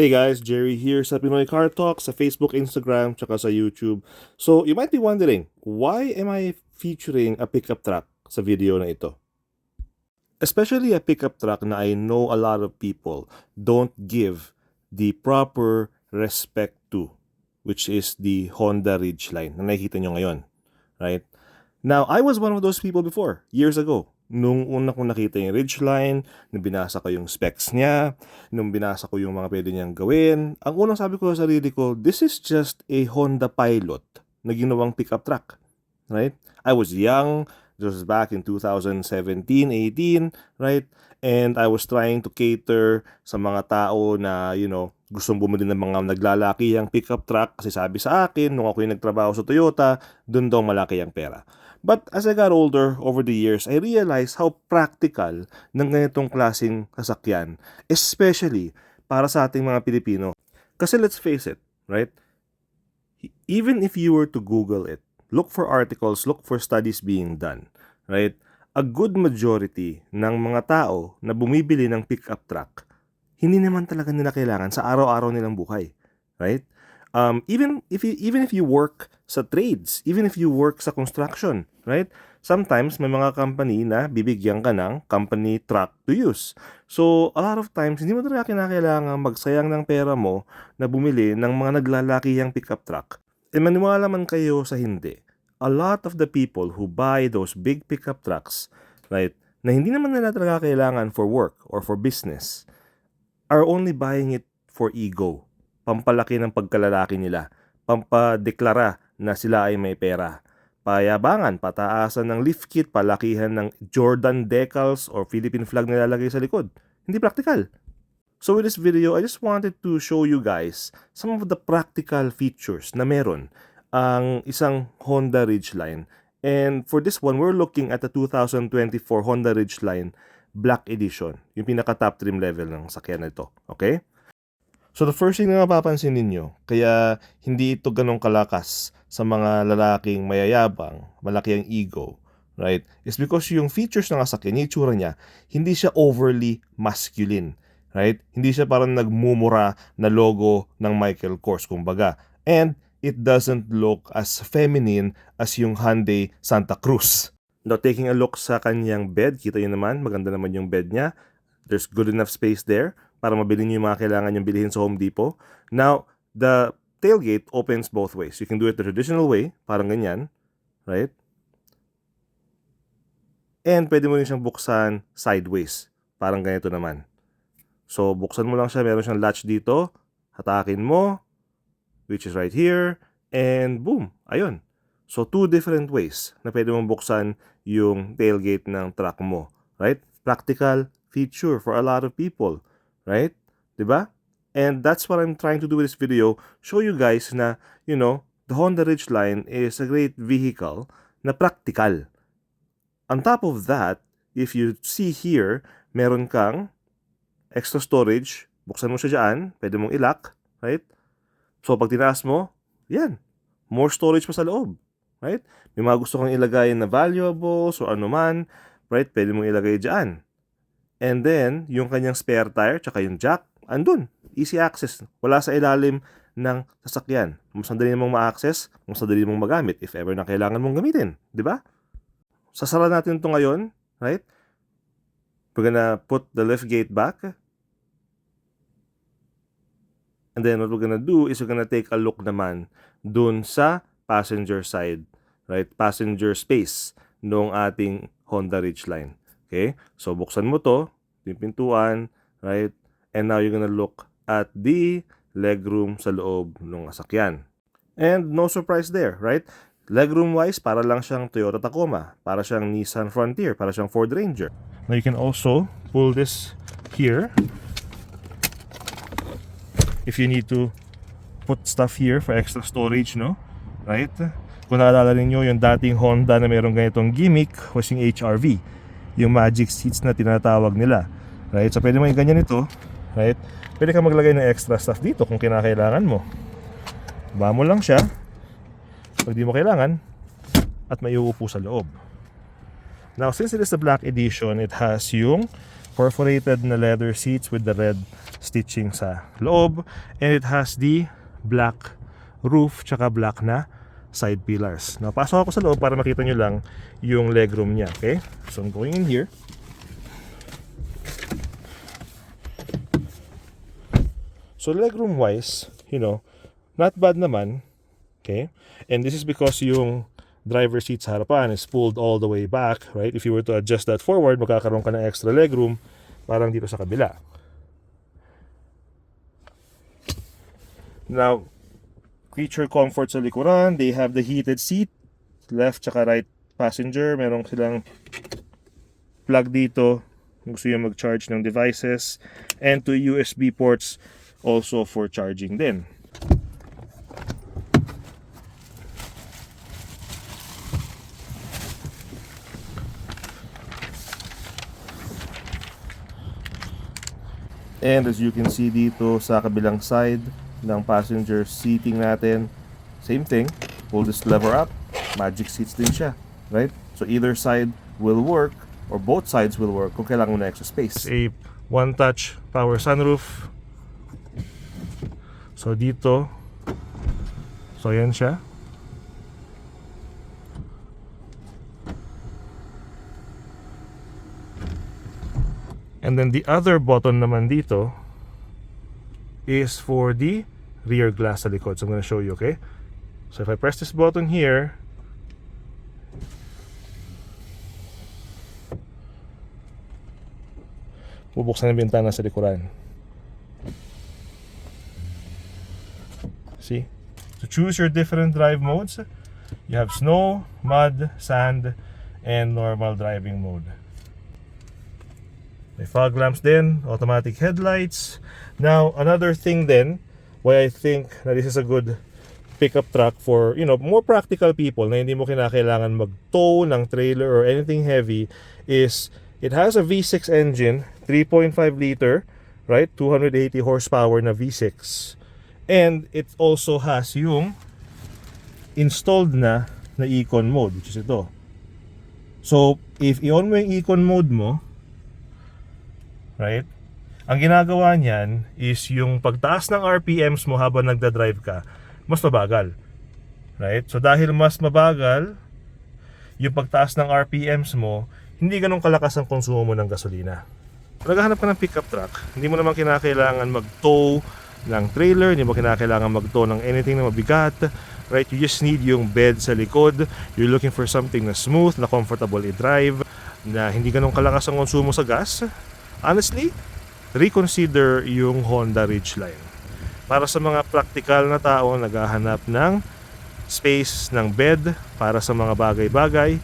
Hey guys, Jerry here sa Pinoy Car Talk sa Facebook, Instagram, tsaka sa YouTube. So, you might be wondering, why am I featuring a pickup truck sa video na ito? Especially a pickup truck na I know a lot of people don't give the proper respect to, which is the Honda Ridgeline na nakikita nyo ngayon. Right? Now, I was one of those people before, years ago. Nung una kong nakita yung Ridgeline, nung binasa ko yung specs niya, nung binasa ko yung mga pwede niyang gawin, ang unang sabi ko sa sarili ko, this is just a Honda Pilot na ginawang pickup truck. Right? I was young, this was back in 2017, 18, right? And I was trying to cater sa mga tao na, you know, gustong bumili ng mga naglalaki ang pickup truck kasi sabi sa akin, nung ako yung nagtrabaho sa Toyota, dun daw malaki ang pera. But as I got older over the years, I realized how practical ng ganitong klaseng sasakyan, especially para sa ating mga Pilipino. Kasi let's face it, right? Even if you were to Google it, look for articles, look for studies being done, right? A good majority ng mga tao na bumibili ng pickup truck, hindi naman talaga nila kailangan sa araw-araw nilang buhay, right? Um, even if you, even if you work sa trades, even if you work sa construction, right? Sometimes may mga company na bibigyan ka ng company truck to use. So, a lot of times hindi mo talaga kinakailangan magsayang ng pera mo na bumili ng mga naglalakihang pickup truck. E maniwala man kayo sa hindi, a lot of the people who buy those big pickup trucks, right, na hindi naman nila talaga kailangan for work or for business, are only buying it for ego pampalaki ng pagkalalaki nila, pampadeklara na sila ay may pera. Payabangan, pataasan ng lift kit, palakihan ng Jordan decals or Philippine flag na lalagay sa likod. Hindi practical. So with this video, I just wanted to show you guys some of the practical features na meron ang isang Honda Ridgeline. And for this one, we're looking at the 2024 Honda Ridgeline Black Edition, yung pinaka top trim level ng sakyan na ito. Okay? So the first thing na mapapansin ninyo, kaya hindi ito ganong kalakas sa mga lalaking mayayabang, malaki ang ego, right? Is because yung features ng sasakyan, yung itsura niya, hindi siya overly masculine, right? Hindi siya parang nagmumura na logo ng Michael Kors, kumbaga. And it doesn't look as feminine as yung Hyundai Santa Cruz. Now, taking a look sa kanyang bed, kita nyo naman, maganda naman yung bed niya. There's good enough space there para mabili niyo yung mga kailangan yung bilhin sa Home Depot. Now, the tailgate opens both ways. You can do it the traditional way, parang ganyan, right? And pwede mo rin siyang buksan sideways, parang ganito naman. So, buksan mo lang siya, meron siyang latch dito, hatakin mo, which is right here, and boom, ayun. So, two different ways na pwede mong buksan yung tailgate ng truck mo, right? Practical feature for a lot of people right? 'Di ba? And that's what I'm trying to do with this video, show you guys na, you know, the Honda Ridgeline is a great vehicle na practical. On top of that, if you see here, meron kang extra storage, buksan mo siya dyan, pwede mong ilock, right? So pag tinaas mo, yan, more storage pa sa loob, right? May mga gusto kang ilagay na valuables or ano man, right? Pwede mong ilagay dyan. And then, yung kanyang spare tire, tsaka yung jack, andun. Easy access. Wala sa ilalim ng sasakyan. Mas madali mong ma-access, mas madali mong magamit if ever na kailangan mong gamitin. Di ba? Sasara natin ito ngayon, right? We're gonna put the lift gate back. And then what we're gonna do is we're gonna take a look naman dun sa passenger side, right? Passenger space nung ating Honda Ridgeline. Okay? So, buksan mo to, yung pintuan, right? And now you're gonna look at the legroom sa loob ng sasakyan. And no surprise there, right? Legroom wise, para lang siyang Toyota Tacoma, para siyang Nissan Frontier, para siyang Ford Ranger. Now you can also pull this here if you need to put stuff here for extra storage, no? Right? Kung naalala ninyo, yung dating Honda na mayroong ganitong gimmick was yung HRV yung magic seats na tinatawag nila. Right? So pwede mo ganyan ito, right? Pwede ka maglagay ng extra stuff dito kung kinakailangan mo. Ba mo lang siya pag di mo kailangan at may uupo sa loob. Now, since it is the black edition, it has yung perforated na leather seats with the red stitching sa loob and it has the black roof tsaka black na side pillars. Now, pasok ako sa loob para makita nyo lang yung legroom niya, okay? So, I'm going in here. So, legroom wise, you know, not bad naman, okay? And this is because yung driver seat sa harapan is pulled all the way back, right? If you were to adjust that forward, magkakaroon ka ng extra legroom parang dito sa kabila. Now, creature comfort sa likuran, they have the heated seat, left tsaka right passenger, meron silang plug dito, gusto yung mag-charge ng devices, and two USB ports also for charging din. And as you can see dito sa kabilang side ng passenger seating natin, same thing, pull this lever up, magic seats din siya, right? So either side will work or both sides will work kung kailangan mo na extra space. A one-touch power sunroof. So dito, so yan siya. And then the other button naman dito is for the rear glass sa likod. So I'm to show you, okay? So if I press this button here, bubuksan ang bintana sa likuran. See? To choose your different drive modes, you have snow, mud, sand, and normal driving mode. May fog lamps din, automatic headlights. Now, another thing then, why I think na this is a good pickup truck for, you know, more practical people na hindi mo kinakailangan mag-tow ng trailer or anything heavy is it has a V6 engine, 3.5 liter, right? 280 horsepower na V6. And it also has yung installed na na Econ mode, which is ito. So, if i-on mo yung Econ mode mo, right? Ang ginagawa niyan is yung pagtaas ng RPMs mo habang nagda-drive ka, mas mabagal. Right? So dahil mas mabagal yung pagtaas ng RPMs mo, hindi ganun kalakas ang konsumo mo ng gasolina. Naghahanap ka ng pickup truck, hindi mo naman kinakailangan mag-tow ng trailer, hindi mo kinakailangan mag-tow ng anything na mabigat, right? You just need yung bed sa likod. You're looking for something na smooth, na comfortable i-drive, na hindi ganun kalakas ang konsumo sa gas honestly, reconsider yung Honda Ridgeline. Para sa mga practical na tao naghahanap ng space ng bed para sa mga bagay-bagay,